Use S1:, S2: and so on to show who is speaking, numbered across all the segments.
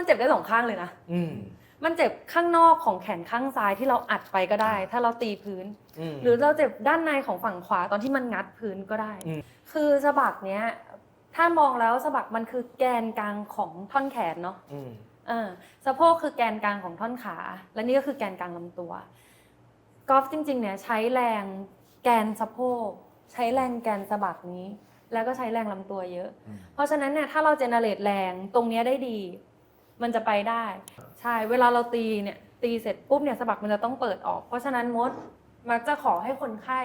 S1: มันเจ็บได้สองข้างเลยนะ
S2: อืม
S1: มันเจ็บข้างนอกของแขนข้างซ้ายที่เราอัดไปก็ได้ ถ้าเราตีพื้น
S2: ม
S1: หรือเราเจ็บด้านในของฝั่งขวาตอนที่มันงัดพื้นก็ได้
S2: อืม
S1: คือสะบักเนี้ย ถ้ามองแล้วสะบักมันคือแกนกลางของท่อนแขนเนาะ
S2: อืม
S1: เออสะโพกคือแกนกลางของท่อนขา และนี่ก็คือแกนกลางลำตัวกอล์ฟจริงๆเนี่ยใช้แรงแกนสะโพกใช้แรงแกนสะบักนี้ แล้วก็ใช้แรงลำตัวเยอะ
S3: อืม
S1: เพราะฉะนั้นเนี่ยถ้าเราเจเนเรตแรงตรงเนี้ยได้ดี มันจะไปได้ ใช่เวลาเราตีเนี่ยตีเสร็จปุ๊บเนี่ยสะบักมันจะต้องเปิดออก เพราะฉะนั้นมดมักจะขอให้คนไข้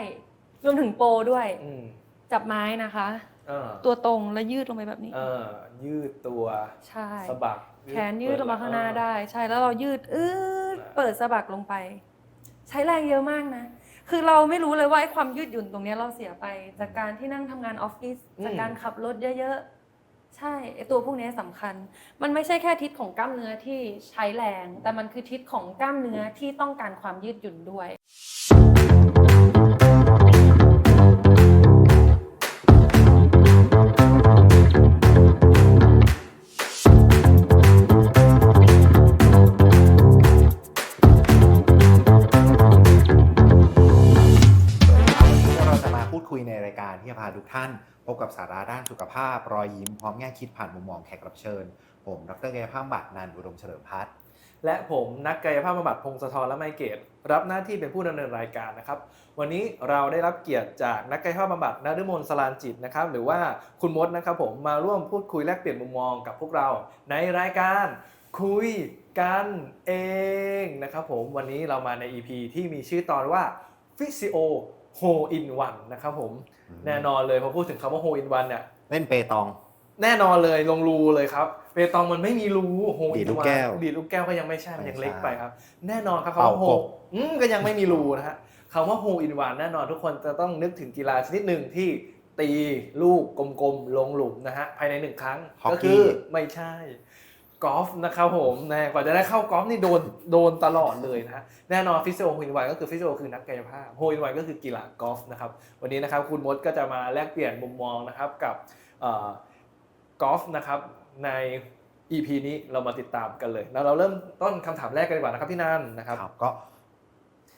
S1: รวมถึงโปรด้วย
S2: อืม
S1: จับไม้นะคะ
S2: เออ
S1: ตัวตรงแล้วยืดลงไปแบบนี้
S2: เออยืดตัว
S1: ใช่
S2: สะบัก
S1: แขนยืดลงมาข้างหน้า
S2: เออ
S1: ได้ ใช่แล้วเรายืดอืดเปิดสะบักลงไป ใช้แรงเยอะมากนะ คือเราไม่รู้เลยว่าไอ้ความยืดหยุ่นตรงเนี้ยเราเสียไป จากการที่นั่งทำงานออฟฟิศจากการขับรถเยอะๆ ใช่ไอตัวพวกนี้สำคัญ มันไม่ใช่แค่ทิศของกล้ามเนื้อที่ใช้แรง แต่มันคือทิศของกล้ามเนื้อที่ต้องการความยืดหยุ่นด้วย
S3: เราจะมาพูดคุยในรายการที่จะพาทุกท่าน พบกับสาระด้านสุขภาพ รอยยิ้มพร้อมแง่คิดผ่านมุมมองแขกรับเชิญ ผมดรกายภาพบำบัตรนันอุดมเฉลิมพัฒน์
S2: และผมนักกายภาพบำบัดพงศธรและไมเกตรับหน้าที่เป็นผู้ดำเนินรายการนะครับ วันนี้เราได้รับเกียรติจากนักกายภาพบำบัดนฤมลสลานจิตนะครับ หรือว่าคุณมดนะครับผมมาร่วมพูดคุยแลกเปลี่ยนมุมมองกับพวกเราในรายการคุยกันเองนะครับผมวันนี้เรามาใน EP ที่มีชื่อตอนว่า Physio Hole in One นะครับผมแน่นอนเลยพอพูดถึงคำว่า Hole in One เนี่ย
S3: เล่นเปตอง
S2: แน่นอนเลยลงรูเลยครับเปตองมันไม่มีรูโฮ
S3: ดีดลูกแก้ว
S2: ดีดลูกแก้วก็ยังไม่ใช่มันยัง
S3: ไม่ใช่
S2: เล็กไปครับ แน่นอนครับคำว่า
S3: เป่า
S2: โฮ
S3: กบ
S2: อืมก็ยังไม่มีรูนะฮะคำว่าโฮอินวันแน่นอนทุกคนจะต้องนึกถึงกีฬาชนิดหนึ่งที่ตีลูกกลมๆลงหลุมนะฮะภายในหนึ่งครั้ง
S3: ฮอก
S2: ก็
S3: กี้
S2: คือไม่ใช่ กอล์ฟนะครับผมนะกว่าจะได้เข้ากอล์ฟนี่โดนโดนตลอดเลยนะฮะแน่นอนฟิสิโอโฮอินวันก็คือฟิสิโอคือนักกายภาพโฮอินวันก็คือกีฬากอล์ฟนะครับวันนี้นะครับคุณมดก็จะมาแลกเปลี่ยนมุมมองนะครับกับเอ่อกอล์ฟนะครับใน EP นี้เรามาติดตามกันเลย แล้วเราเริ่มต้นคำถามแรกกันดีกว่านะครับพี่นันนะครับ
S3: ครับก็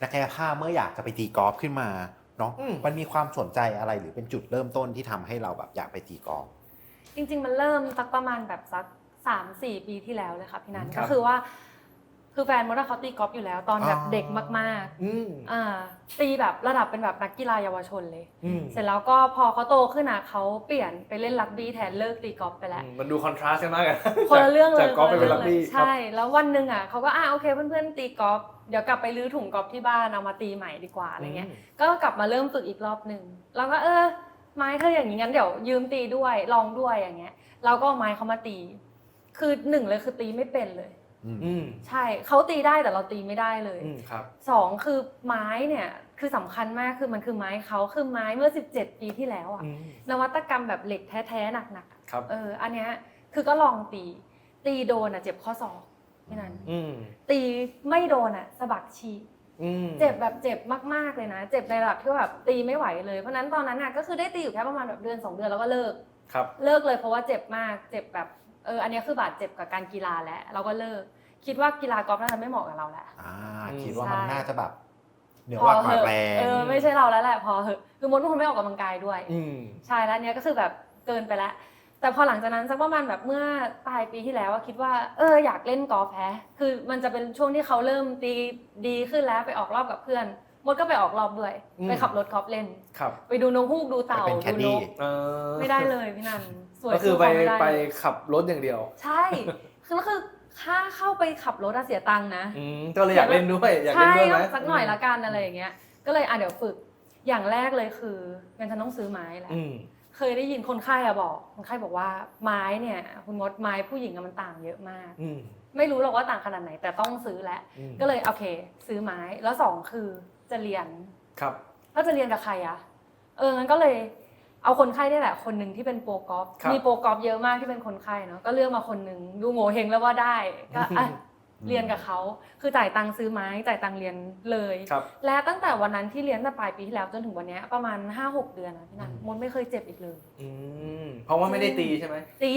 S3: นักกายภาพเมื่ออยากจะไปตีกอล์ฟขึ้นมาเนาะ
S2: อืม
S3: มันมีความสนใจอะไรหรือเป็นจุดเริ่มต้นที่ทำให้เราแบบอยากไปตีกอล์ฟ
S1: จริง ๆ มันเริ่มสักประมาณแบบสัก สามสี่ปีที่แล้วเลยค่ะพี่นัน
S2: ครับ
S1: ก็คือว่า คือแฟนมดอะเขาตีกอล์ฟอยู่แล้ว ตอนแบบ
S3: อ๋อ
S1: เด็กมาก
S2: อืม
S1: ๆอ่าตีแบบระดับเป็นแบบนักกีฬาเยาวชนเลย
S2: อืม
S1: เสร็จแล้วก็พอเขาโตขึ้นอะเขาเปลี่ยนไปเล่นรักบี้แทนเลิกตีกอล์ฟไปแล้ว
S2: อืมมันดูคอนทราสต์กันมากเลย
S1: คนละเรื่องเลย
S2: จากกอล์ฟไป
S1: ค
S2: เป็น
S1: ละ
S2: รัก
S1: เรื่
S2: บี้
S1: องเลย
S2: ครับ
S1: ใช่ แล้ววันหนึ่งอะเขาก็อะโอเคเพื่อนๆตีกอล์ฟเดี๋ยวกลับไปรื้อถุงกอล์ฟที่บ้านเอามาตีใหม่ดีกว่าอะไรเงี้ย ก็กลับมาเริ่มฝึกอีกรอบหนึ่งแล้วก็เออไม้เธออย่างนี้งั้นเดี๋ยวยืมตีด้วยลองด้วยอย่างเงี้ย เราก็เอาไม้เขามาตี คือหนึ่งเลยคือตีไม่เป็นเลย
S3: อืม
S2: อืม
S1: ใช่เขาตีได้แต่เราตีไม่ได้เลย
S2: อืมครับ
S1: สองคือไม้เนี่ยคือสำคัญมากคือมันคือไม้เขาคือไม้เมื่อ 17 ปีที่แล้วอะ
S2: อืม
S1: นวัตกรรมแบบเหล็กแท้ๆหนักๆอะ
S2: ครับ
S1: เออ อันเนี้ยคือก็ลองตี ตีโดนอะเจ็บข้อศอกแค่นั้น
S2: อืม
S1: ตีไม่โดนอะสะบักฉีก
S2: อืม
S1: เจ็บแบบเจ็บมากๆเลยนะ เจ็บในระดับที่ว่าแบบตีไม่ไหวเลยเพราะฉะนั้นตอนนั้นน่ะก็คือได้ตีอยู่แค่ประมาณแบบเดือนสองเดือนแล้วก็เลิก
S2: ครับ
S1: เลิกเลยเพราะว่าเจ็บมาก เจ็บแบบ เอออันนี้คือบาดเจ็บกับการกีฬาแล้วเราก็เลิก คิดว่ากีฬากอล์ฟน่าจะไม่เหมาะกับเราแหละ
S3: อ่า
S2: อืม
S3: คิดว่ามัน
S1: ใช่
S3: น่าจะแบบเหนือ
S1: พอ
S3: ว่า
S1: เห
S3: กว่า
S1: อะ
S3: แรง
S1: เออไม่ใช่เราแล้วแหละพอเหอะคือมดเป็นคนไม่ออกกำลังกายด้วย
S2: อืม
S1: ใช่แล้วอันเนี้ยก็คือแบบเกินไปแล้ว แต่พอหลังจากนั้นสักประมาณแบบเมื่อปลายปีที่แล้วอะคิดว่าเอออยากเล่นกอล์ฟแฮะคือมันจะเป็นช่วงที่เขาเริ่มตีดีขึ้นแล้วไปออกรอบกับเพื่อน มดก็ไปออกรอบด้วย
S2: อืม
S1: ไปขับรถกอล์ฟเล่น
S2: ครับ
S1: ไปดูนกฮูกดูเต่า
S3: ไปเป็นแคด
S1: ดูน
S3: ดี้
S1: ก
S2: เออ
S1: ไม่ได้เลยพี่นันส วย
S2: ก็คือไป
S1: สู้เขาม่ด้
S2: ไป
S1: เลย
S2: ขับรถอย่างเดียว
S1: ใช่ คือก็คือค่าเข้าไปขับรถอะเสียตังค์นะ
S2: อืมก็เลยอยากเล่นด้วย อยากเล่
S1: ใช่
S2: นด้วยไหม
S1: ก็สักหน่อยละกันอะไรอย่างเงี้ย ก็เลยอะเดี๋ยวฝึก อย่างแรกเลยคืองั้นฉันต้องซื้อไม้แหละ
S2: อืม
S1: เคยได้ยินคนไข้อะบอก คนไข้บอกว่าไม้เนี่ยคุณมดไม้ผู้หญิงอะมันต่างเยอะมาก
S2: อืม
S1: ไม่รู้หรอกว่าต่างขนาดไหนแต่ต้องซื้อแหละ
S2: อืม
S1: ก็เลยโอเค ซื้อไม้แล้วสองคือจะเรียน
S2: ครับ
S1: ก็จะเรียนกับใครอะเอองั้นก็เลย เอาคนไข้นี่แหละคนหนึ่งที่เป็นโปรกอล์ฟ
S2: ครับ
S1: มีโปรกอล์ฟเยอะมากที่เป็นคนไข้เนาะก็เลือกมาคนหนึ่งดูโง่เฮงแล้วว่าได้ก็อะ เรียนกับเขาคือจ่ายตังค์ซื้อไม้จ่ายตังค์เรียนเลย
S2: ครับ
S1: และตั้งแต่วันนั้นที่เรียนตั้งแต่ปลายปีที่แล้วจนถึงวันเนี้ยประมาณ 5-6 เดือนนะพี่นัน
S2: อืม
S1: มดไม่เคยเจ็บอีกเลย
S2: อืมเพราะว่าไม่ได้ตีใช่ไหม
S1: ตี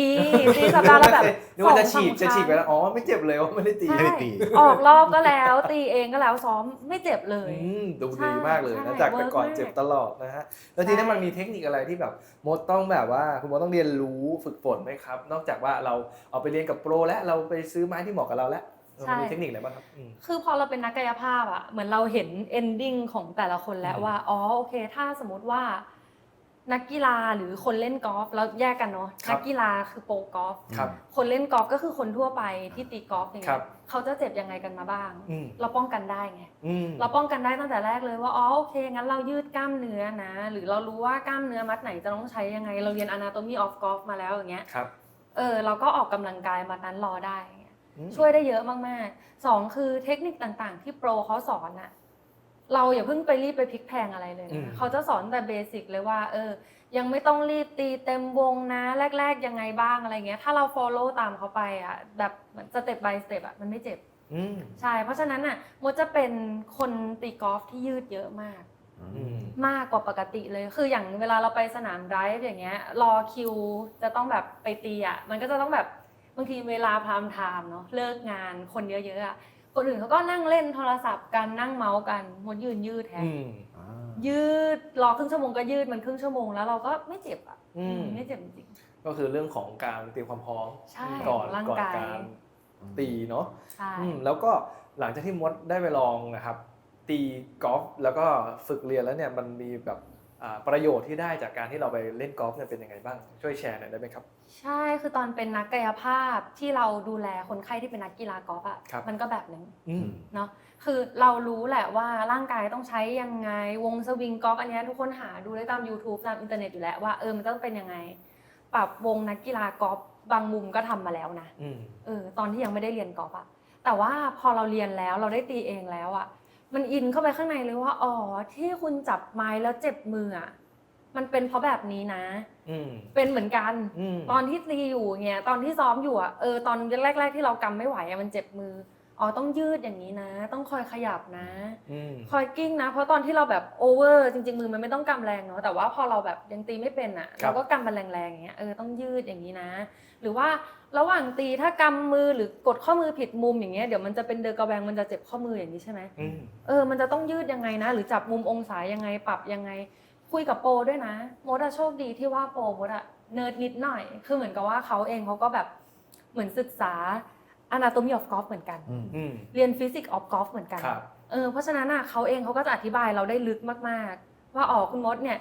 S1: ตีสัปดาห์ละแบบ
S2: นึกว่าจะ
S1: สอง
S2: ฉีด
S1: สาม
S2: จะฉีดไป
S1: ครั้ง
S2: แล้วอ๋อไม่เจ็บเลยว่าไม่ได้ตี
S1: ใช่
S3: ไม่ได้ตี
S1: ออกรอบก็แล้ว ตีเองก็แล้วซ้อมไม่เจ็บเลย
S2: อืมดู
S1: ใช่
S2: ดีมากเลย
S1: ใช่
S2: นะจากแต่ก่อน
S1: เวิร์กมาก
S2: เจ็บตลอดนะฮะแล้วทีนี้
S1: ใช่
S2: มันมีเทคนิคอะไรที่แบบมดต้องแบบว่าคุณมดต้องเรียนรู้ฝึกฝนไหมครับ นอกจากว่าเราเอาไปเรียนกับโปร และเราไปซื้อไม้ที่เหมาะกับเราแล้วเออ มันมีเทคนิคอะไรบ้างครับอืม
S1: คือพอเราเป็นนักกายภาพอะเหมือนเราเห็น ending ของแต่ละคนแล้ว
S2: อืม
S1: ว่า อ๋อ โอเค ถ้าสมมติว่า นักกีฬาหรือคนเล่นกอล์ฟเราแยกกันเนาะ
S2: ครับ
S1: นักกีฬาคือโปรกอล์ฟ
S2: ครับ
S1: คนเล่นกอล์ฟก็คือคนทั่วไปที่ตีกอล์ฟอย่าง
S2: ครั
S1: เงี้
S2: บ
S1: ยเขาจะเจ็บยังไงกันมาบ้าง
S2: อืม
S1: เราป้องกันได้ไง
S2: อืม
S1: เราป้องกันได้ตั้งแต่แรกเลยว่า อ๋อ โอเค งั้นเรายืดกล้ามเนื้อนะ หรือเรารู้ว่ากล้ามเนื้อมัดไหนจะต้องใช้ยังไง เราเรียน anatomy of golf มาแล้วอย่างเงี้ย
S2: ครับ
S1: เออ เราก็ออกกำลังกายมานั้นรอได้ อย่างเงี้ย
S2: อืม
S1: ช่วยได้เยอะมากๆสองคือเทคนิคต่างๆ ที่โปรเขาสอนอะเราอย่าเพิ่งไปรีบไปพลิกแพลงอะไรเลย
S2: อืม
S1: นะเขาจะสอนแต่เบสิกเลยว่า เออ ยังไม่ต้องรีบตีเต็มวงนะ แรก ๆ ยังไงบ้างอะไรเงี้ย ถ้าเรา follow ตามเขาไปอะแบบสเต็ป by สเต็ปอะมันไม่เจ็บ
S2: อืม
S1: ใช่ เพราะฉะนั้นอะมดจะเป็นคนตีกอล์ฟที่ยืดเยอะมาก
S2: อืม
S1: มากกว่าปกติเลย คืออย่างเวลาเราไปสนามไดฟ์อย่างเงี้ย รอคิวจะต้องแบบไปตีอะ มันก็จะต้องแบบบางทีเวลาพรามไทม์เนาะเลิกงานคนเยอะๆอะคนอื่นเขาก็นั่งเล่นโทรศัพท์กันนั่งเมาส์กันมดยืนยืดแทน
S2: อืม
S3: อ่า
S1: ยืดรอครึ่งชั่วโมงก็ยืดมันครึ่งชั่วโมงแล้วเราก็ไม่เจ็บอะ
S2: อืม
S1: ไม่เจ็บจริง
S2: ก็คือเรื่องของการเตรียมความพร้อม
S1: ใช่
S2: ก่อน
S1: ร่าง
S2: ก่อน
S1: กาย
S2: การตีเนาะ
S1: ๆใช่
S2: อืมแล้วก็หลังจากที่มดได้ไปลองนะครับ ตีกอล์ฟแล้วก็ฝึกเรียนแล้วเนี่ยมันมีแบบอ่า ประโยชน์ที่ได้จากการที่เราไปเล่นกอล์ฟเนี่ยเป็นยังไงบ้าง ช่วยแชร์หน่อยได้ไหมครับ
S1: ใช่คือตอนเป็นนักกายภาพที่เราดูแลคนไข้ที่เป็นนักกีฬากอล์ฟอะ
S2: ครับ
S1: มันก็แบบนึง
S2: อืม
S1: เนาะคือเรารู้แหละว่าร่างกายต้องใช้ยังไงวงสวิงกอล์ฟอันเนี้ยทุกคนหาดูได้ตาม YouTube ตามอินเทอร์เน็ตอยู่แล้วว่าเออมันต้องเป็นยังไง ปรับวงนักกีฬากอล์ฟบางมุมก็ทำมาแล้วนะ
S2: อืม
S1: เออตอนที่ยังไม่ได้เรียนกอล์ฟอะแต่ว่าพอเราเรียนแล้วเราได้ตีเองแล้วอะ มันอินเข้าไปข้างในเลยว่า อ๋อ ที่คุณจับไม้แล้วเจ็บมืออะมันเป็นเพราะแบบนี้นะ
S2: อืม
S1: เป็นเหมือนกัน
S2: อืม
S1: ตอนที่ตีอยู่เงี้ย ตอนที่ซ้อมอยู่อะเออ ตอนแรก ๆ ที่เรากำไม่ไหวอะมันเจ็บมือ อ๋อ ต้องยืดอย่างนี้นะ ต้องคอยขยับนะ
S2: อืม
S1: คอยกิ้งนะ เพราะตอนที่เราแบบโอเวอร์จริง ๆ มือมันไม่ต้องกำแรงเนาะ แต่ว่าพอเราแบบยังตีไม่เป็นอะ
S2: ครับ
S1: เราก็กำมันแรงๆอย่างเงี้ย เออ ต้องยืดอย่างนี้นะ หรือว่าระหว่างตีถ้ากำมือหรือกดข้อมือผิดมุมอย่างเงี้ยเดี๋ยวมันจะเป็นเดอร์กระแบงมันจะเจ็บข้อมืออย่างนี้ใช่ไหม
S2: อืม
S1: เออมันจะต้องยืดยังไงนะ หรือจับมุมองศายังไงปรับยังไง คุยกับโปรด้วยนะโมดอะโชคดีที่ว่าโปรโมดอะเนิร์ดนิดหน่อย คือเหมือนกับว่าเขาเองเขาก็แบบเหมือนศึกษา anatomy of golf เหมือนกัน
S3: อืม
S2: อืม
S1: เรียน physics of golf เหมือนกัน
S2: ครับ
S1: เออเพราะฉะนั้นอะเขาเองเขาก็จะอธิบายเราได้ลึกมาก ๆ ว่าอ๋อคุณมดเนี่ย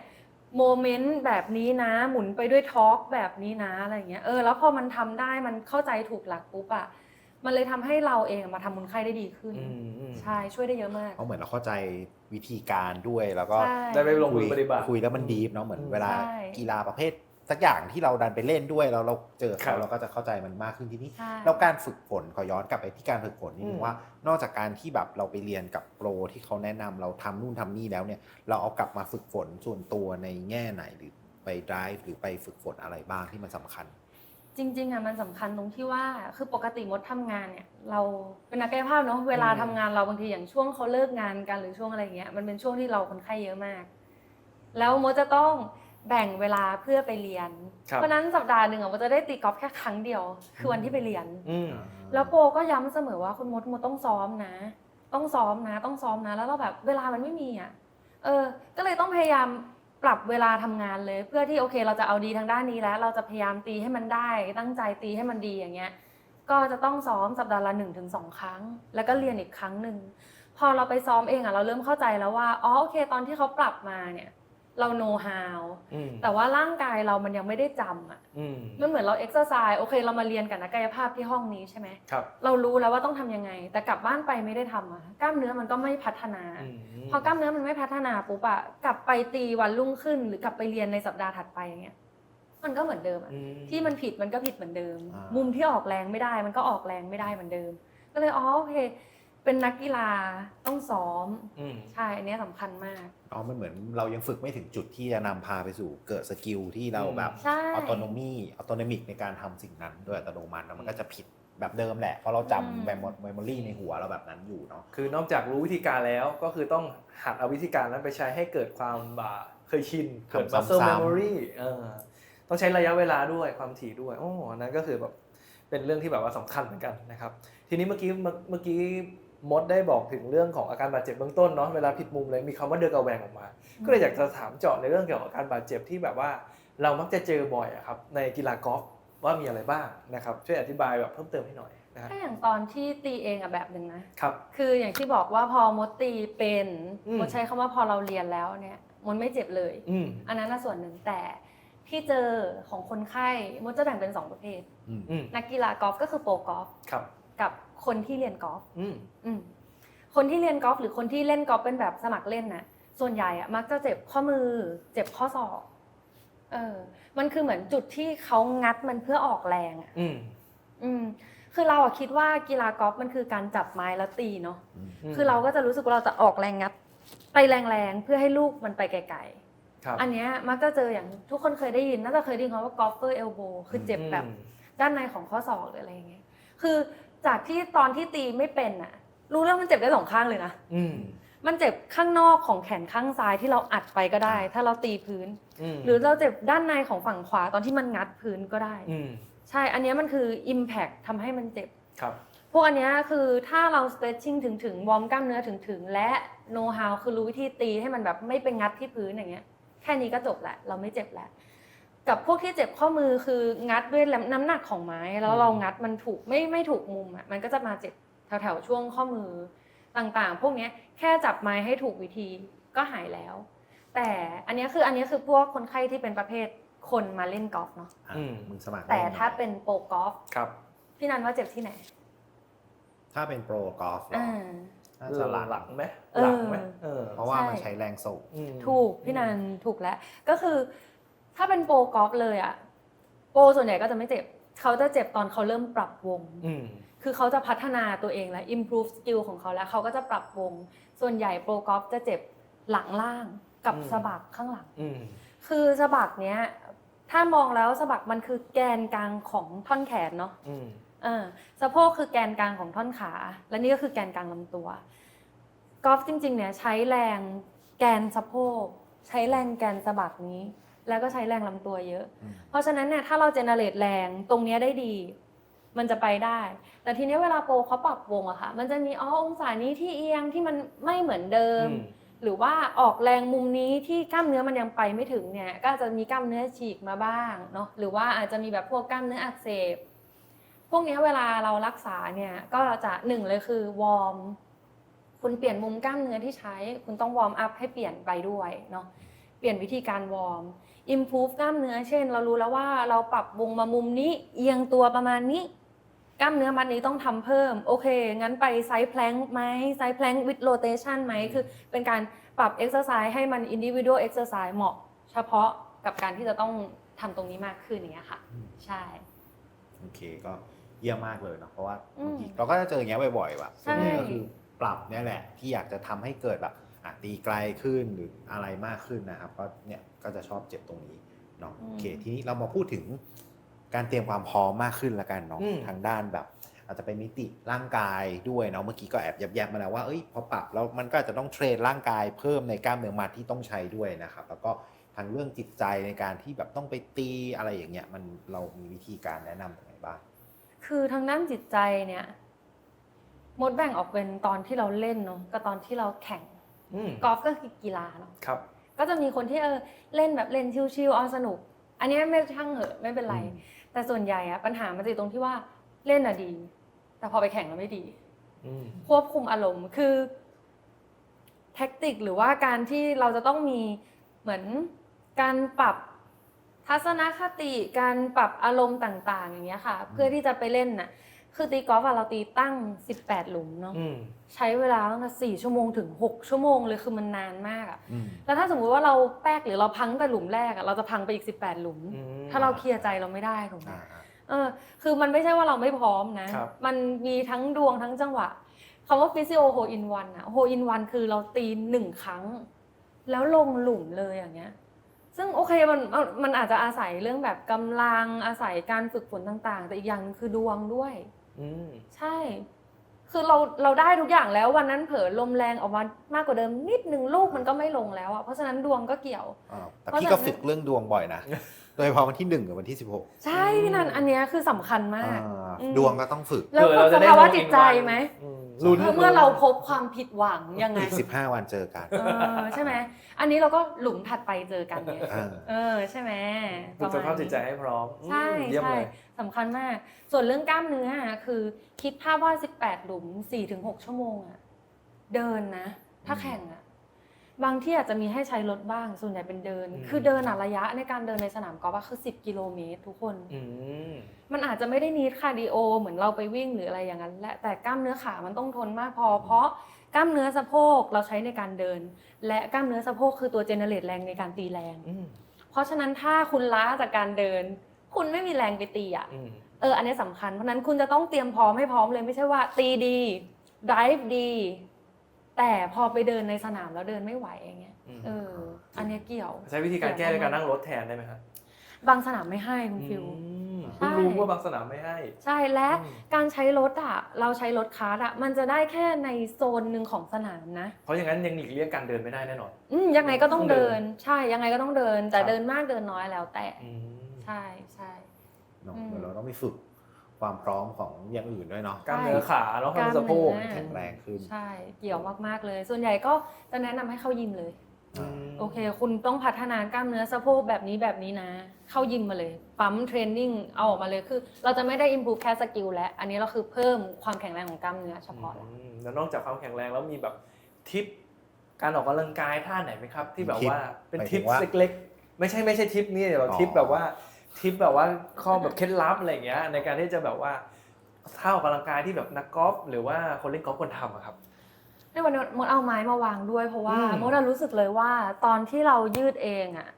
S1: โมเมนต์แบบนี้นะ หมุนไปด้วยทอร์กแบบนี้นะอะไรเงี้ยเออแล้วพอมันทำได้มันเข้าใจถูกหลักปุ๊บอะมันเลยทำให้เราเองมาทำคนไข้ได้ดีขึ้น
S2: อืมอืม
S1: ใช่ช่วยได้เยอะมาก
S3: เพราะเหมือนเราเข้าใจวิธีการด้วยแล้วก็
S1: ใช่
S2: ได้ไปลง
S3: คุ
S2: มื
S3: ย
S2: อปฏิบัติ
S3: คุยแล้วมันดีฟเนาะเหมือนเวลา
S1: ใช่
S3: กีฬาประเภท สักอย่างที่เราดันไปเล่นด้วยแล้วเราเจอ
S2: ครั
S3: เขา
S2: บ
S3: เราก็จะเข้าใจมันมากขึ้นทีนี้
S1: ใช่
S3: แล้วการฝึกฝนขอย้อนกลับไปที่การฝึกฝนนิดนึ
S2: อื
S3: ง
S2: ม
S3: ว่า นอกจากการที่แบบเราไปเรียนกับโปรที่เขาแนะนำเราทำนู่นทำนี่แล้วเนี่ย เราเอากลับมาฝึกฝนส่วนตัวในแง่ไหนหรือไป drive หรือไปฝึกฝนอะไรบ้างที่มันสำคัญ
S1: จริงๆอะมันสำคัญตรงที่ว่าคือปกติมดทำงานเนี่ย เราเป็นนักกายภาพเนาะเวลา
S2: อืม
S1: ทำงานเราบางทีอย่างช่วงเขาเลิกงานกันหรือช่วงอะไรเงี้ยมันเป็นช่วงที่เราคนไข้เยอะมาก แล้วมดจะต้อง แบ่งเวลาเพื่อไปเรียน
S2: ครับ
S1: เพราะฉะนั้นสัปดาห์หนึ่งอะมดจะได้ตีกอล์ฟแค่ครั้งเดียว คือวันที่ไปเรียน
S2: อืม
S1: แล้วโปรก็ย้ำเสมอว่าคุณมดมดต้องซ้อมนะ ต้องซ้อมนะ ต้องซ้อมนะ แล้วเราแบบเวลามันไม่มีอะเออ ก็เลยต้องพยายามปรับเวลาทำงานเลย เพื่อที่โอเค เราจะเอาดีทางด้านนี้แล้ว เราจะพยายามตีให้มันได้ ตั้งใจตีให้มันดีอย่างเงี้ย ก็จะต้องซ้อมสัปดาห์ละหนึ่งถึงสองครั้ง แล้วก็เรียนอีกครั้งหนึ่งพอเราไปซ้อมเองอะเราเริ่มเข้าใจแล้วว่าอ๋อโอเค ตอนที่เขาปรับมาเนี่ย เรา know how
S2: อืม
S1: แต่ว่าร่างกายเรามันยังไม่ได้จำอะ
S2: อืม
S1: มันเหมือนเราเอ็กซ์ไซส์โอเค เรามาเรียนกับนักกายภาพที่ห้องนี้ใช่ไหม
S2: ครับ
S1: เรารู้แล้วว่าต้องทำยังไง แต่กลับบ้านไปไม่ได้ทำอะกล้ามเนื้อมันก็ไม่พัฒนา
S2: อืม
S1: พอกล้ามเนื้อมันไม่พัฒนาปุ๊บอะกลับไปตีวันรุ่งขึ้น หรือกลับไปเรียนในสัปดาห์ถัดไปอย่างเงี้ยมันก็เหมือนเดิมอะ
S2: อื
S1: ที่มันผิดมันก็ผิดเหมือนเดิม
S3: อ่ามุ
S1: มุมที่ออกแรงไม่ได้ มันก็ออกแรงไม่ได้เหมือนเดิม ก็เลยอ๋อโอเค เป็นนักกีฬาต้องซ้อม
S2: อืม
S1: ใช่ อันเนี้ยสำคัญมาก
S3: อ๋อมันเหมือนเรายังฝึกไม่ถึงจุดที่จะนำพาไปสู่เกิดสกิลที่เราแบบ
S1: ใช่
S3: ออโตโนมีออโตนมิกในการทำสิ่งนั้นโดยอัตโนมัติแล้วมันก็จะผิดแบบเดิมแหละ เพราะเรา
S1: อืม
S3: จำแบบเมมโมรีในหัวเราแบบนั้นอยู่เนาะ
S2: คือนอกจากรู้วิธีการแล้วก็คือต้องหัดเอาวิธีการนั้นไปใช้ให้เกิดความอ่าเคยชิน เกิด
S3: ทำ
S2: muscle
S3: ซ้ำๆ
S2: memory เออต้องใช้ระยะเวลาด้วยความถี่ด้วยโอ้อันนั้นก็คือแบบเป็นเรื่องที่แบบว่าสำคัญเหมือนกันนะครับ ทีนี้เมื่อกี้เมื่อเมื่อกี้ มดได้บอกถึงเรื่องของอาการบาดเจ็บเบื้องต้นเนาะเวลาผิดมุมเลยมีคำว่าเดือกระแวงออกมา ก็เลยอยากจะถามเจาะในเรื่องเกี่ยวกับอาการบาดเจ็บที่แบบว่า เรามักจะเจอบ่อยอะครับในกีฬากอล์ฟว่ามีอะไรบ้างนะครับช่วยอธิบายแบบเพิ่มเติมให้หน่อยนะฮะ
S1: ถ้าอย่างตอนที่ตีเองอะแบบหนึ่งนะ
S2: ครับ
S1: คืออย่างที่บอกว่าพอมดตีเป็น
S2: อืม
S1: มดใช้คำว่าพอเราเรียนแล้วเนี่ยมดไม่เจ็บเลย
S2: อืม
S1: อันนั้นน่ะส่วนหนึ่งแต่ที่เจอของคนไข้มดจะแบ่งเป็นสองประเภท
S3: อืม
S2: อืม
S1: นักกีฬากอล์ฟก็คือโปรกอล์ฟ
S2: ครับ
S1: กับ คนที่เรียนกอล์ฟ
S2: อืม
S1: อืมคนที่เรียนกอล์ฟหรือคนที่เล่นกอล์ฟเป็นแบบสมัครเล่นน่ะ ส่วนใหญ่อะมักจะเจ็บข้อมือ เจ็บข้อศอกเออ มันคือเหมือนจุดที่เขางัดมันเพื่อออกแรงอะ
S2: อืม
S1: อืม คือเราอะคิดว่ากีฬากอล์ฟมันคือการจับไม้แล้วตีเนาะ
S3: อืม
S1: คือเราก็จะรู้สึกว่าเราจะออกแรงงัด ไปแรงๆเพื่อให้ลูกมันไปไกล
S2: ครับ
S1: ๆอันเนี้ยมักจะเจออย่างทุกคนเคยได้ยินน่าจะเคยได้ยินคำว่ากอล์ฟเฟอร์เอลโบคือเจ็บแบบ
S2: อืม
S1: ด้านในของข้อศอกหรืออะไรอย่างเงี้ยคือ จากที่ตอนที่ตีไม่เป็นอะรู้แล้วมันเจ็บได้สองข้างเลยนะ
S2: อืม
S1: มันเจ็บข้างนอกของแขนข้างซ้ายที่เราอัดไปก็ได้ ถ้าเราตีพื้น
S2: อืม
S1: หรือเราเจ็บด้านในของฝั่งขวาตอนที่มันงัดพื้นก็ได้
S2: อืม
S1: ใช่ อันเนี้ยมันคือ Impact ทำให้มันเจ็บ
S2: ครับ
S1: พวกอันเนี้ยคือถ้าเรา stretching ถึงถึงวอร์มกล้ามเนื้อถึงถึงและ know how คือรู้วิธีตีให้มันแบบไม่ไปงัดที่พื้นอย่างเงี้ย แค่นี้ก็จบแหละ เราไม่เจ็บแล้ว กับพวกที่เจ็บข้อมือคืองัดด้วยน้ำหนักของไม้ แล้วเรางัดมันถูกไม่ไม่ถูกมุมอะมันก็จะมาเจ็บแถวๆช่วงข้อมือต่างๆ พวกเนี้ยแค่จับไม้ให้ถูกวิธีก็หายแล้ว แต่อันเนี้ยคืออันเนี้ยคือพวกคนไข้ที่เป็นประเภทคนมาเล่นกอล์ฟเนาะ
S3: อะ
S2: อืม
S3: มึงสมัคร
S1: แต่
S3: ได้ยังไง
S1: ถ้าเป็นโปรกอล์ฟ
S2: ครับ
S1: พี่นันว่าเจ็บที่ไหน
S3: ถ้าเป็นโปรกอล์ฟเหรอ
S1: อ่า
S3: น่าจะหลัง
S2: หลังไหม
S1: เออ
S2: หลังไหมเออ
S3: เพราะว่า
S1: ใช่
S3: มันใช้แรงส่ง
S2: อืม
S1: ถูกพี่นันถูกแล้วก็คือ ถ้าเป็นโปรกอล์ฟเลยอะโปรส่วนใหญ่ก็จะไม่เจ็บ เขาจะเจ็บตอนเขาเริ่มปรับวง
S2: อืม
S1: คือเขาจะพัฒนาตัวเองและ improve skill ของเขาแล้วเขาก็จะปรับวง ส่วนใหญ่โปรกอล์ฟจะเจ็บหลังล่างกับ
S2: อืม
S1: สะบักข้างหลัง
S2: อืม
S1: คือสะบักเนี้ย ถ้ามองแล้วสะบักมันคือแกนกลางของท่อนแขนเนาะ
S2: อืม
S1: เออสะโพกคือแกนกลางของท่อนขา และนี่ก็คือแกนกลางลำตัวกอล์ฟจริงๆเนี่ยใช้แรงแกนสะโพก ใช้แรงแกนสะบักนี้ แล้วก็ใช้แรงลำตัวเยอะ
S3: อืม
S1: เพราะฉะนั้นเนี่ยถ้าเราเจเนเรตแรงตรงเนี้ยได้ดี มันจะไปได้ แต่ทีเนี้ยเวลาโปรเขาปรับวงอะค่ะ มันจะมีอ๋อองศานี้ที่เอียงที่มันไม่เหมือนเดิม
S2: อืม
S1: หรือว่าออกแรงมุมนี้ที่กล้ามเนื้อมันยังไปไม่ถึงเนี่ยก็อาจจะมีกล้ามเนื้อฉีกมาบ้างเนาะหรือว่าอาจจะมีแบบพวกกล้ามเนื้ออักเสบ พวกเนี้ยเวลาเรารักษาเนี่ยก็จะหนึ่งเลยคือวอร์มคุณเปลี่ยนมุมกล้ามเนื้อที่ใช้ คุณต้องวอร์มอัพให้เปลี่ยนไปด้วยเนาะเปลี่ยนวิธีการวอร์ม improve กล้ามเนื้อ เช่น เรารู้แล้วว่าเราปรับวงมามุมนี้ เอียงตัวประมาณนี้ กล้ามเนื้อมัดนี้ต้องทำเพิ่ม โอเค งั้นไปไซส์แพลงไหมไซส์แพลง with rotation ไหม คือเป็นการปรับ exercise ให้มัน individual exercise เหมาะ เฉพาะกับการที่จะต้องทำตรงนี้มากขึ้นอย่างเงี้ยค่ะ
S3: อืม
S1: ใช่
S3: โอเคก็เยี่ยมมากเลยเนาะเพราะว่า
S1: อืม
S3: บางทีเราก็จะเจออย่างเงี้ยบ่อยๆว่ะ
S1: ใช่
S3: ส่วนใหญ่ก็คือปรับเนี่ยแหละที่อยากจะทำให้เกิดแบบ อะตีไกลขึ้นหรืออะไรมากขึ้นนะครับก็เนี่ยก็จะชอบเจ็บตรงนี้เนาะโอเคทีนี้เรามาพูดถึงการเตรียมความพร้อมมากขึ้นละกันเนาะ
S2: อืม
S3: ทางด้านแบบอาจจะเป็นมิติร่างกายด้วยเนาะเมื่อกี้ก็แอบแยบๆมาแล้วว่าเอ้ยพอปรับแล้วมันก็อาจจะต้องเทรนร่างกายเพิ่มในกล้ามเนื้อมัดที่ต้องใช้ด้วยนะครับ แล้วก็ทางเรื่องจิตใจในการที่แบบต้องไปตีอะไรอย่างเงี้ยมันเรามีวิธีการแนะนำยังไงบ้าง
S1: คือทางด้านจิตใจเนี่ยมดแบ่งออกเป็นตอนที่เราเล่นเนาะกับตอนที่เราแข่ง
S2: อืม
S1: กอล์ฟก็คือกีฬาเนาะ
S2: ครับ
S1: ก็จะมีคนที่เออเล่นแบบเล่นชิวๆเอาสนุก อันนี้ไม่ช่างเหอะไม่เป็นไร
S3: อืม
S1: แต่ส่วนใหญ่อะปัญหามันจะอยู่ตรงที่ว่าเล่นอะดี แต่พอไปแข่งแล้วไม่ดี
S2: อืม
S1: ควบคุมอารมณ์คือแท็กติกหรือว่าการที่เราจะต้องมีเหมือนการปรับทัศนคติการปรับอารมณ์ต่าง ๆ อย่างเงี้ยค่ะ เพื่อที่จะไปเล่นน่ะ คือตีกอล์ฟอะเราตีตั้ง 18 หลุมเนาะ
S2: อืม
S1: ใช้เวลาตั้งแต่สี่ชั่วโมงถึง 6 ชั่วโมงเลยคือมันนานมากอะ
S3: อืม
S1: แล้วถ้าสมมุติว่าเราแป๊กหรือเราพังแต่หลุมแรกอะเราจะพังไปอีก 18 หลุม
S2: อืม
S1: ถ้าเราเคลียร์ใจเราไม่ได้ถูกไหม
S3: อ่า
S1: เออคือมันไม่ใช่ว่าเราไม่พร้อมนะ
S2: ครับ
S1: มันมีทั้งดวงทั้งจังหวะคำว่าฟิสิโอโฮอินวันอะโฮอินวันคือเราตีหนึ่งครั้ง แล้วลงหลุมเลยอย่างเงี้ย ซึ่งโอเคมันมันมันอาจจะอาศัยเรื่องแบบกำลังอาศัยการฝึกฝนต่าง ๆ แต่อีกอย่างหนึงคือดวงด้วย
S2: อืม
S1: ใช่ คือเราเราได้ทุกอย่างแล้ววันนั้นเผลอลมแรงออกมามากกว่าเดิมนิดนึงลูกมันก็ไม่ลงแล้วอะเพราะฉะนั้นดวงก็เกี่ยว
S3: อ่าแต่
S1: เพราะ
S3: พี่ก็
S1: ฉะนั้น
S3: ฝึกเรื่องดวงบ่อยนะโดยเฉพาะวันที่หนึ่งกับวันที่สิบหก
S1: ใช่พี่นันอันเนี้ยคือสำคัญมากอืม
S3: ดวงก็ต้องฝึก
S1: แล้ว
S2: เผื่อเรา
S1: ส
S2: จะได้
S1: ภาวะ
S2: มอง
S1: จิตใจ
S2: อีกวัน
S1: ไหม
S2: อืม ลุ้น
S1: เมื่อเมื่อเราพบความผิดหวังยังไง
S3: อีกสิบห้าวันเจอกัน
S1: เออใช่ไหมอันนี้เราก็หลุมถัดไปเจอกันไง
S3: อ่า
S1: เออใช่ไหม
S2: ฝึกสภาพจิตใจให้พร้อม
S1: ใช่
S2: อืมเยี่ยม
S1: ใช่
S2: เลย
S1: สำคัญมาก ส่วนเรื่องกล้ามเนื้ออะคือคิดภาพว่า 18 หลุม 4-6 ชั่วโมงอะเดินนะ ถ้าแข่งอะ บางที่อาจจะมีให้ใช้รถบ้าง ส่วนใหญ่เป็นเดิน
S2: อืม
S1: คือเดินอะระยะในการเดินในสนามกอล์ฟอะคือ 10 กิโลเมตรทุกคน
S2: อืม
S1: มันอาจจะไม่ได้นีดคาร์ดิโอ เหมือนเราไปวิ่งหรืออะไรอย่างนั้นแหละแต่กล้ามเนื้อขามันต้องทนมากพอ เพราะกล้ามเนื้อสะโพกเราใช้ในการเดิน และกล้ามเนื้อสะโพกคือตัวเจเนเรตแรงในการตีแรง
S2: อืม
S1: เพราะฉะนั้นถ้าคุณล้าจากการเดิน คุณไม่มีแรงไปตีอะ
S2: อืม
S1: เออ อันนี้สำคัญ เพราะฉะนั้นคุณจะต้องเตรียมพร้อมให้พร้อมเลยไม่ใช่ว่าตีดี drive ดี แต่พอไปเดินในสนามแล้วเดินไม่ไหวอย่างเงี้ย
S2: อืม
S1: เออ อันเนี้ยเกี่ยว
S2: ใช้วิธีการแก้ด้วยการนั่งรถแทนได้ไหมครับ
S1: บางสนามไม่ให้คุณฟิวใช่
S2: เพิ่งรู้ว่าบางสนามไม่ให้
S1: ใช่และ
S2: อืม
S1: การใช้รถอะ เราใช้รถคาร์ดอะ มันจะได้แค่ในโซนหนึ่งของสนามนะ
S2: เพราะอย่างนั้นยังหลีกเลี่ยงการเดินไม่ได้แน่นอน
S1: อืมยังไงก็ต้อง
S2: ต้องเดิ
S1: เดิ
S2: น
S1: นใช่ยังไงก็ต้องเดิน แต่
S2: ครับ
S1: เดินมากเดินน้อยแล้วแต่
S2: อืม
S1: ใช่ใช่
S3: เนอะ
S1: อืม
S3: เดี๋ยวเราต้องไปฝึก ความพร้อมของอย่างอื่นด้วยเนาะ
S2: กล้ามเนื้อขาเนาะกล้ามเนื้อสะโพก
S1: กล้ามเนื้อ
S3: แข็งแรงขึ้น
S1: ใช่เกี่ยวมากๆเลย ส่วนใหญ่ก็จะแนะนำให้เข้ายิมเลย
S3: อ่า
S1: โอเค คุณต้องพัฒนากล้ามเนื้อสะโพกแบบนี้แบบนี้นะ เข้ายิมมาเลยปั๊มเทรนนิ่งเอาออกมาเลยคือ เราจะไม่ได้ improve แค่สกิลแล้วอันนี้เราคือเพิ่มความแข็งแรงของกล้ามเนื้อเฉพาะละ
S2: อืมแล้วนอกจากความแข็งแรงแล้วมีแบบทิปการออกกำลังกายท่าไหนไหมครับ ที่แบบว่าเป็น
S3: หมายถึ
S2: ทิป
S3: งว่า
S2: เล็กๆ ไม่ใช่ไม่ใช่ทิปนี่แบบ
S3: อ๋อ
S2: ทิปแบบว่า ทิปแบบว่าข้อแบบเคล็ดลับอะไรอย่างเงี้ยในการที่จะแบบว่าท่าออกกำลังกายที่แบบนักกอล์ฟหรือว่าคนเล่นกอล์ฟควรทำอะครับ
S1: ในวันนี้มดเอาไม้มาวางด้วย เพราะว่า
S2: อืม
S1: มดอะรู้สึกเลยว่าตอนที่เรายืดเองอะ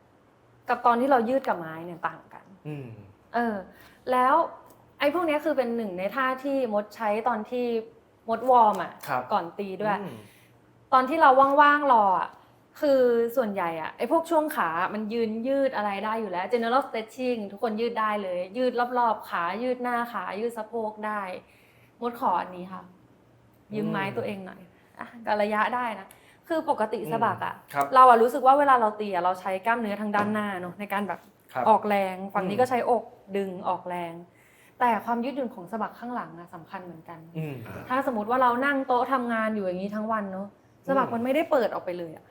S1: กับตอนที่เรายืดกับไม้เนี่ยต่างกัน
S2: อืม
S1: เออ แล้วไอ้พวกเนี้ยคือเป็นหนึ่งในท่าที่มดใช้ตอนที่มดวอร์มอะ
S2: ครับ
S1: ก่อนตีด้วย
S2: อืม
S1: ตอนที่เราว่างๆรออะ คือส่วนใหญ่อะไอ้พวกช่วงขามันยืนยืดอะไรได้อยู่แล้ว general stretching ทุกคนยืดได้เลย ยืดรอบๆ ขา ยืดหน้าขา ยืดสะโพกได้ มดขออันนี้ค่ะ ยืมไม้ตัวเองหน่อยอะกับระยะได้นะ คือปกติสะบักอะ
S2: ครับ
S1: เราอะรู้สึกว่าเวลาเราตีอะเราใช้กล้ามเนื้อทางด้านหน้าเนอะในการแบบ
S2: ครับ
S1: ออกแรง ฝั่งนี้
S2: อืม
S1: ก็ใช้อกดึงออกแรง แต่ความยืดหยุ่นของสะบักข้างหลังอะสำคัญเหมือนกัน
S2: อืม
S1: ถ้าสมมติว่าเรานั่งโต๊ะทำงานอยู่อย่างนี้ทั้งวันเนาะสะบัก
S2: อืม
S1: มันไม่ได้เปิดออกไปเลยอะ
S2: เออ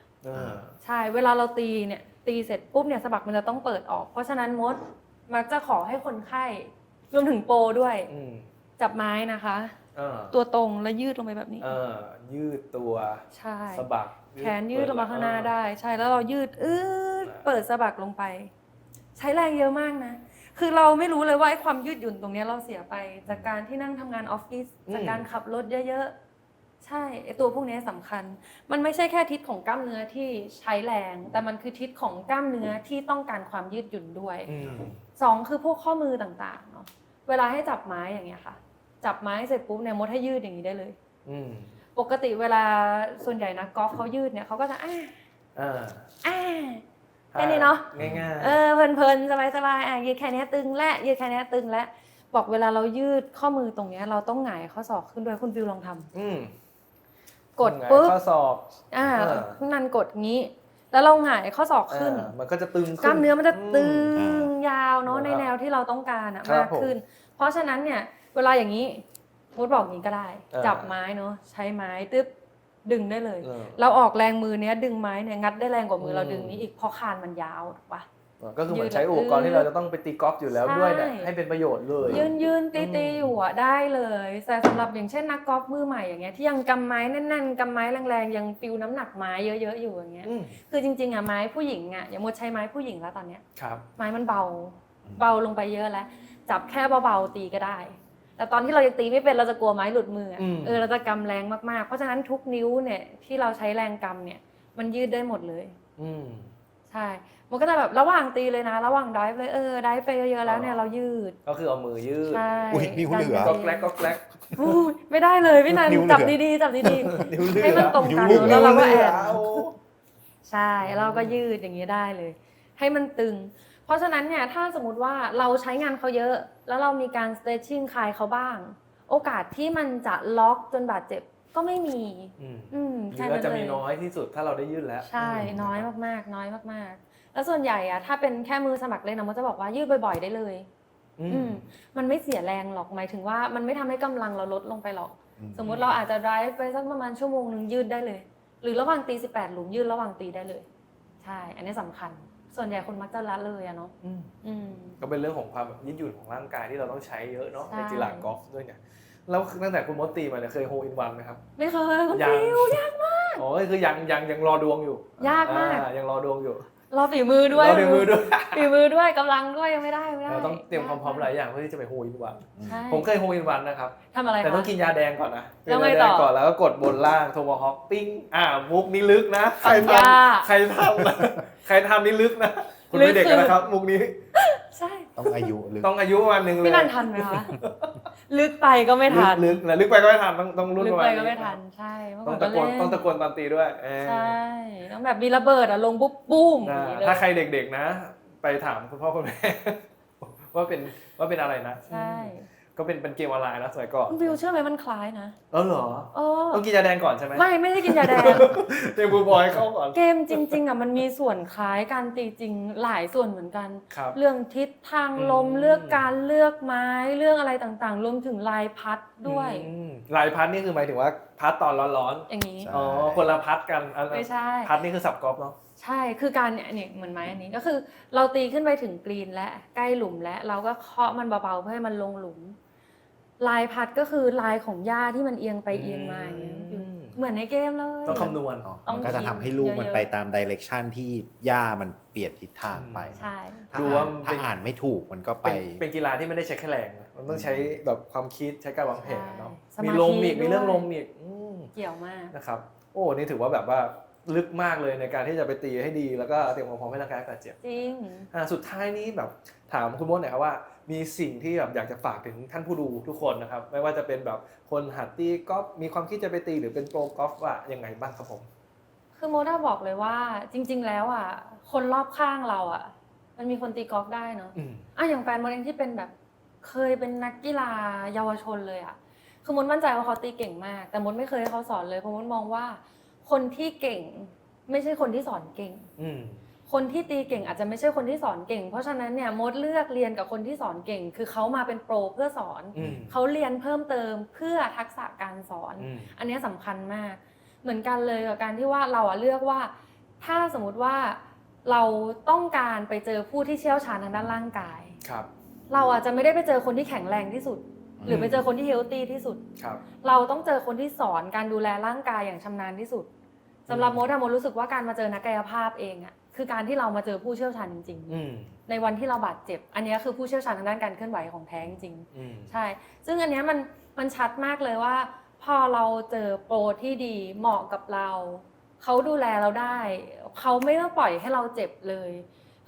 S1: ใช่เวลาเราตีเนี่ยตีเสร็จปุ๊บเนี่ยสะบักมันจะต้องเปิดออก เพราะฉะนั้นมดมักจะขอให้คนไข้รวมถึงโปรด้วย
S2: อืม
S1: จับไม้นะคะ
S2: เออ
S1: ตัวตรงแล้วยืดลงไปแบบนี้
S2: เออยืดตัว
S1: ใช่
S2: สะบัก
S1: แขนยืดลงมาข้างหน้า
S2: เออ
S1: ได้ ใช่แล้วเรายืดอืด
S2: อ่า
S1: เปิดสะบักลงไป ใช้แรงเยอะมากนะคือเราไม่รู้เลยว่าไอ้ความยืดหยุ่นตรงเนี้ยเราเสียไป จากการที่นั่งทำงานออฟฟิศจากการขับรถเยอะๆ ใช่ไอ้ตัวพวกเนี้ยสำคัญ มันไม่ใช่แค่ทิศของกล้ามเนื้อที่ใช้แรง แต่มันคือทิศของกล้ามเนื้อที่ต้องการความยืดหยุ่นด้วย
S2: อืม
S1: สองคือพวกข้อมือต่างๆเนาะเวลาให้จับไม้อย่างเงี้ยค่ะ จับไม้เสร็จปุ๊บเนี่ยมดให้ยืดอย่างนี้ได้เลย
S2: อืม
S1: ปกติเวลาส่วนใหญ่นักกอล์ฟเขายืดเนี่ยเขาก็จะอ่า
S2: อ่า
S1: อ่า แค่นี้เนอะ
S2: ง่ายๆ
S1: เออเพลินๆสบายๆอะยืดแค่เนี้ยตึงและยืดแค่เนี้ยตึงและบอกเวลาเรายืดข้อมือตรงเนี้ยเราต้องหงายข้อศอกขึ้นด้วยคุณฟิวลองทำ
S2: อืม
S1: กดปุ๊บ
S2: ข้อศอก
S1: อ่า
S2: เออ
S1: คุณนันกดงี้ แล้วเราหงายข้อศอกขึ้น
S2: อ่ามันก็จะตึงขึ้
S1: กล้ามเนื้อมันจะตึ
S3: อื
S1: ง
S3: ม
S1: ยาวเนาะ
S2: ครับ
S1: ในแนวที่เราต้องการอะ
S2: ครับ
S1: มากขึ้น เพราะฉะนั้นเนี่ยเวลาอย่างนี้มดบอกอย่างนี้ก็ได้
S2: เออ
S1: จับไม้เนาะใช้ไม้ตึ๊บดึงได้เลย
S2: เออ
S1: เราออกแรงมือเนี้ยดึงไม้เนี่ยงัดได้แรงกว่ามืออ
S2: ม
S1: เราดึงนี้อีกเพราะคานมันยาวถูกปะ
S2: ก็คือเหมือน
S1: ยืด
S2: ใช้อุปกรณ์ที่เราจะต้องไปตีกอล์ฟอยู่แล้วด้วยเนี่ย
S1: ใช่
S2: ให้เป็นประโยชน์เลย
S1: ยืนยืนตี
S2: อืม
S1: ตีอยู่อะได้เลยแต่สำหรับอย่างเช่นนักกอล์ฟมือใหม่อย่างเงี้ยที่ยังกำไม้แน่นๆกำไม้แรงๆยังฟิวน้ำหนักไม้เยอะๆอยู่อย่างเงี้ย
S2: อืม
S1: คือจริงๆอะไม้ผู้หญิงอะอย่างมดใช้ไม้ผู้หญิงแล้วตอนเนี้ย
S2: ครับ
S1: ไม้มันเบาเบาลงไปเยอะแล้ว จับแค่เบาๆตีก็ได้ แต่ตอนที่เรายังตีไม่เป็นเราจะกลัวไม้หลุดมืออะ
S2: อืม
S1: เออเราจะกำแรงมากๆ เพราะฉะนั้นทุกนิ้วเนี่ยที่เราใช้แรงกำเนี่ยมันยืดได้หมดเลย
S2: อืม
S1: ใช่ มันก็จะแบบระหว่างตีเลยนะ ระหว่างดิฟเลยเออดิฟไปเยอะๆแล้วเนี่ยเรายืด
S2: ก็คือเอามือยืด
S1: ใช่
S3: อุ๊ยนิ้วเหลือ
S2: ก็แกลกก็แกลก
S1: อุ้ยไม่ได้เลยพี่นัน
S3: นิ้วเหลือ
S1: จับดีๆจับดี
S2: นิ้วเลือ
S1: ให้มันตรงกัน
S3: นิ้วเหลือ
S1: แล้วเราก็แอน
S2: โๆ
S1: ใช่เราก็ยืดอย่างนี้ได้เลย ให้มันตึง เพราะฉะนั้นเนี่ยถ้าสมมติว่าเราใช้งานเขาเยอะ แล้วเรามีการ stretching คลายเขาบ้าง โอกาสที่มันจะล็อกจนบาดเจ็บก็ไม่มี
S2: อืม
S1: อืม
S2: หรื
S1: แค่
S2: อ
S1: นั้
S2: ว่านจะ
S1: เล
S2: มี
S1: ย
S2: น้อยที่สุดถ้าเราได้ยื่นแล้ว
S1: ใช่
S2: ม
S1: น้อยะ
S2: ครับ
S1: มากๆ น้อยมากๆ แล้วส่วนใหญ่อะถ้าเป็นแค่มือสมัครเล่นนะมันจะบอกว่ายืดบ่อย ๆ ได้เลย
S2: อื
S1: อื
S2: ม
S1: มมันไม่เสียแรงหรอกหมายถึงว่า มันไม่ทำให้กำลังเราลดลงไปหรอก
S3: อืม
S1: สมมุติเราอาจจะ drive ไปสักประมาณชั่วโมงหนึ่งยืดได้เลย หรือระหว่างตี 18 หลุมยืดระหว่างตีได้เลย ใช่ อันนี้สำคัญ ส่วนใหญ่คนมักจะละเลยอะเนาะ
S2: อืม
S1: อืม
S2: ก็เป็นเรื่องของความแบบยืดหยุ่นของร่างกายที่เราต้องใช้เยอะเนาะ
S1: ใช่
S2: ในกีฬากอล์ฟด้วยเนี่ยแล้วตั้งแต่คุณมดตีมาเนี่ยเคยโฮอินวันไหมครับ
S1: ไม่เคยคุณ
S2: ยัง
S1: ฟิวยาก
S2: อ๋อคือยังยังยังรอดวงอยู่
S1: ยากมาก
S2: อ่ยังรอดวงอยู่
S1: รอฝีมือด้วย
S2: รอฝีมือด้วย
S1: ฝีมือด้วยกำลังด้วยยังไม่ได้ไม่ได้
S2: เราต้องเตรียมความพร้อมหลายอย่างเพื่อที่จะไปโฮอินวัน
S1: ใช่
S2: ผมเคยโฮอินวันนะครับ
S1: ทำอะไร
S2: แต่ต้อง
S1: คะ
S2: กินยาแดงก่อนนะ
S1: แล้วไง
S2: กินยาแด
S1: ต่
S2: ง
S1: อ
S2: ก่อนแล้วก็กดบนล่างโทมฮอปปิ้งอ่ามุกนี้ลึกนะใคร
S1: ปัญ
S2: ท
S1: ญาำ
S2: ใครทำนะใครทำนี่ลึกนะคุณไม่เด็กกันนะครับ มุกนี้
S1: ใช่
S3: ต้องอายุหรือ
S2: ต้องอายุประมาณหนึ่งเลย
S1: พี่นันทันไหมคะ ลึกไปก็ไม่ทัน
S2: ลึกๆนะลึกไปก็ไม่ทันต้องต้องรุ่น
S1: ลึ
S2: ป
S1: ก
S2: ระมา
S1: ไป
S2: ณ
S1: ก็
S2: นี้
S1: ไม่ทันใช่เมื่อ
S2: ต้อง
S1: ก่
S2: ตะ
S1: น
S2: โกน
S1: เล่
S2: ต้องตะโกนตอนตีด้วยเออ
S1: ใช่ต้องแบบมีระเบิดอะลงปุ๊บปุ้มอ
S2: อ่า
S1: ย่างนี้เลย
S2: ถ้าใครเด็กๆนะ ไปถามคุณพ่อคุณแม่ ว่าเป็นว่าเป็นอะไรนะ
S1: ใช่
S2: ก็เป็นเป็นเกมออนไลน์นะสมัยก่อน
S1: คุณวิวเชื่อไหมมันคล้ายนะ
S2: เออเหรอ
S1: เออ
S2: ต้องกินยาแดงก่อนใช่ไหม
S1: ไม่ไม่ได้กินยาแดง
S2: เตรียมบูบอยเข้าก่อน
S1: เกมจริง ๆอะมันมีส่วนคล้ายการตีจริงหลายส่วนเหมือนกัน
S2: ครับ
S1: เรื่องทิศทางลม
S2: อืม
S1: เลือกการเลือกไม้เรื่องอะไรต่างๆ รวมถึงลายพัดด้วย
S2: อืมลายพัดนี่คือหมายถึงว่าพัดตอนร้อน
S1: อย่างนี้
S3: ใช่
S2: ๆอ๋อคนละพัดกันอัน
S1: ไม่ใช่
S2: พัดนี่คือสับกอล์ฟเนาะ
S1: ใช่คือการเนี่ยเนี่ยเหมือนไม้อันนี้ก็คือ เราตีขึ้นไปถึงกรีนและใกล้หลุมและเราก็เคาะมันเบาๆเพื่อให้มันลงหลุม ลายพัดก็คือลายของหญ้าที่มันเอียงไปเอียงมาอย่างเงี้ย
S2: อืม
S1: เหมือนในเกมเลย
S2: ต้องคำนวณ
S3: เนาะ
S1: ต้อง
S3: มันก็จะ
S1: คิด
S3: ทำให้ลูกมัน
S1: เยอะๆ
S3: ไปตามดิเรกชันที่หญ้ามันเปลี่ยนทิศทางไป
S1: ใช่
S3: ถ้า
S2: ดู
S3: อ่า
S2: ว่านมันเป็
S3: ถ้านอ่านไม่ถูกมันก็ไป
S2: เป็นเป็นกีฬาที่ไม่ได้ใช้แค่แรงนะมันต้องใช้แบบความคิดใช้การวางแผนเนาะ
S1: ใช่
S2: มี
S1: สมาธิ
S2: ลมอีกมีเรื่อง
S1: ด้วย
S2: ลมอีกอืม
S1: เกี่ยวมาก
S2: นะครับ โอ้นี่ถือว่าแบบว่าลึกมากเลยในการที่จะไปตีให้ดีแล้วก็เตรียมความพร้อมให้ร่างกายบาดเจ็บ
S1: จริง
S2: อ่าสุดท้ายนี้แบบถามคุณมดหน่อยครับว่า มีสิ่งที่แบบอยากจะฝากถึงท่านผู้ดูทุกคนนะครับ ไม่ว่าจะเป็นแบบคนหัดตีกอล์ฟมีความคิดจะไปตีหรือเป็นโปรกอล์ฟว่ายังไงบ้างครับผม
S1: คือโมด้าบอกเลยว่าจริง ๆ แล้วอะคนรอบข้างเราอะ มันมีคนตีกอล์ฟได้เนาะ
S2: อืม
S1: อะอย่างแฟนโมเองที่เป็นแบบเคยเป็นนักกีฬาเยาวชนเลยอะคือมดมั่นใจว่าเขาตีเก่งมาก แต่มดไม่เคยให้เขาสอนเลยเพราะมดมองว่า คนที่เก่งไม่ใช่คนที่สอนเก่ง
S2: อืม
S1: คนที่ตีเก่งอาจจะไม่ใช่คนที่สอนเก่ง เพราะฉะนั้นเนี่ยมดเลือกเรียนกับคนที่สอนเก่ง คือเขามาเป็นโปรเพื่อสอน
S2: อืม
S1: เขาเรียนเพิ่มเติมเพื่อทักษะการสอน
S2: อืม
S1: อันเนี้ยสำคัญมาก เหมือนกันเลยกับการที่ว่าเราอะเลือกว่า ถ้าสมมุติว่าเราต้องการไปเจอผู้ที่เชี่ยวชาญทางด้านร่างกาย
S2: ครับ
S1: เราอาจจะไม่ได้ไปเจอคนที่แข็งแรงที่สุด หรือไปเจอ
S2: ม
S1: คนที่เฮลตี้ที่สุด
S2: ครับ
S1: เราต้องเจอคนที่สอนการดูแลร่างกายอย่างชำนาญที่สุดสำหรับ
S2: อืม
S1: โมดอะโมรู้สึกว่าการมาเจอนักกายภาพเองอะ คือการที่เรามาเจอผู้เชี่ยวชาญจริง
S2: อืม
S1: ๆ ในวันที่เราบาดเจ็บ อันเนี้ยคือผู้เชี่ยวชาญทางด้านการเคลื่อนไหวของแท้จริง
S2: อืม
S1: ใช่ ซึ่งอันเนี้ยมันมันชัดมากเลยว่า พอเราเจอโปรที่ดีเหมาะกับเรา เขาดูแลเราได้ เขาไม่ต้องปล่อยให้เราเจ็บเลย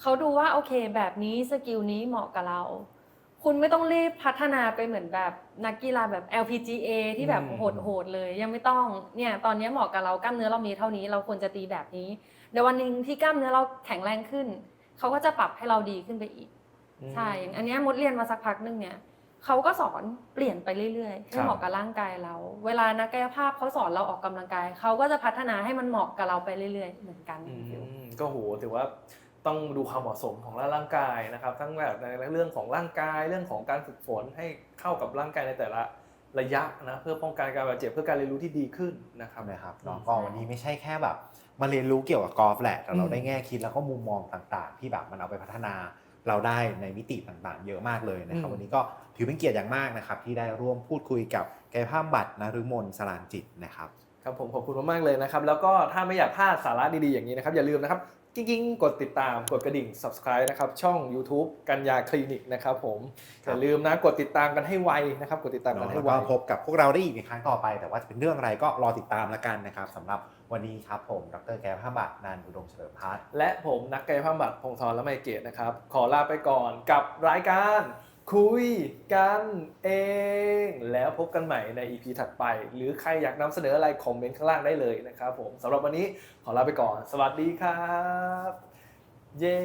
S1: เขาดูว่าโอเคแบบนี้สกิลนี้เหมาะกับเรา คุณไม่ต้องรีบพัฒนาไปเหมือนแบบนักกีฬาแบบ LPGA ที่แบบ
S2: อืม
S1: โหดๆเลย ยังไม่ต้องเนี่ยตอนเนี้ยเหมาะกับเรากล้ามเนื้อเรามีเท่านี้ เราควรจะตีแบบนี้ เดี๋ยววันหนึ่งที่กล้ามเนื้อเราแข็งแรงขึ้น เขาก็จะปรับให้เราดีขึ้นไปอีก ใช่อย่างอันเนี้ยมดเรียนมาสักพักหนึงเนี่ยเขาก็สอนเปลี่ยนไปเรื่อยๆให้เหมาะกับร่างกายเรา เวลานักกายภาพเขาสอนเราออกกำลังกาย เขาก็จะพัฒนาให้มันเหมาะกับเราไปเรื่อยๆ เหมือนกัน
S2: อืมก็โหถือว่าต้องดูความเหมาะสมของร่างกายนะครับ ทั้งแบบในเรื่องของร่างกายเรื่องของการฝึกฝนให้เข้ากับร่างกายในแต่ละระยะนะเพื่อป้องกันการบาดเจ็บเพื่อการเรียนรู้ที่ดีขึ้นนะครับ
S3: นะครับ
S2: อื
S3: เนาะ
S2: ม
S3: ก็วันนี้ไม่ใช่แค่แบบ มาเรียนรู้เกี่ยวกับกอล์ฟแหละ แต่เรา
S2: อืม
S3: ได้แง่คิดแล้วก็มุมมองต่างๆ ที่แบบมันเอาไปพัฒนาเราได้ในมิติต่างๆ เยอะมากเลยนะครับ วันนี้ก็ถือเป็นเกียรติอย่างมากนะครับ ที่ได้ร่วมพูดคุยกับกายภาพบัตรนฤมลสลานจิตนะครับ
S2: ครับผมขอบคุณมากๆเลยนะครับ แล้วก็ถ้าไม่อยากพลาดสาระดีๆอย่างนี้นะครับอย่าลืมนะครับ กิ้งๆ กดติดตามกดกระดิ่ง subscribe นะครับ ช่อง YouTube กัญญาคลินิกนะครับผม
S3: ครับ
S2: อย่าลืมนะกดติดตามกันให้ไวนะครับ กดติดตามกัน
S3: เนาะ
S2: ให้
S3: แล้ว
S2: ไว
S3: ก็พบกับพวกเราได้อีกในครั้งต่อไป แต่ว่าจะเป็นเรื่องอะไรก็รอติดตามแล้วกันนะครับสำหรับวันนี้ครับผมดรแกภาพบัตรนันท์อุดมเฉลิมพัฒน์
S2: และผมนักกายภาพบำบัตรพงศธรและไมเกตนะครับ ขอลาไปก่อนกับรายการ คุยกันเอง แล้วพบกันใหม่ใน EP ถัดไป หรือใครอยากนำเสนออะไรคอมเมนต์ข้างล่างได้เลยนะครับผมสำหรับวันนี้ขอลาไปก่อน สวัสดีครับ เย้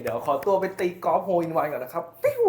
S2: เดี๋ยวขอตัวไปตีกอล์ฟโฮอินวันก่อนนะครับปิ้ว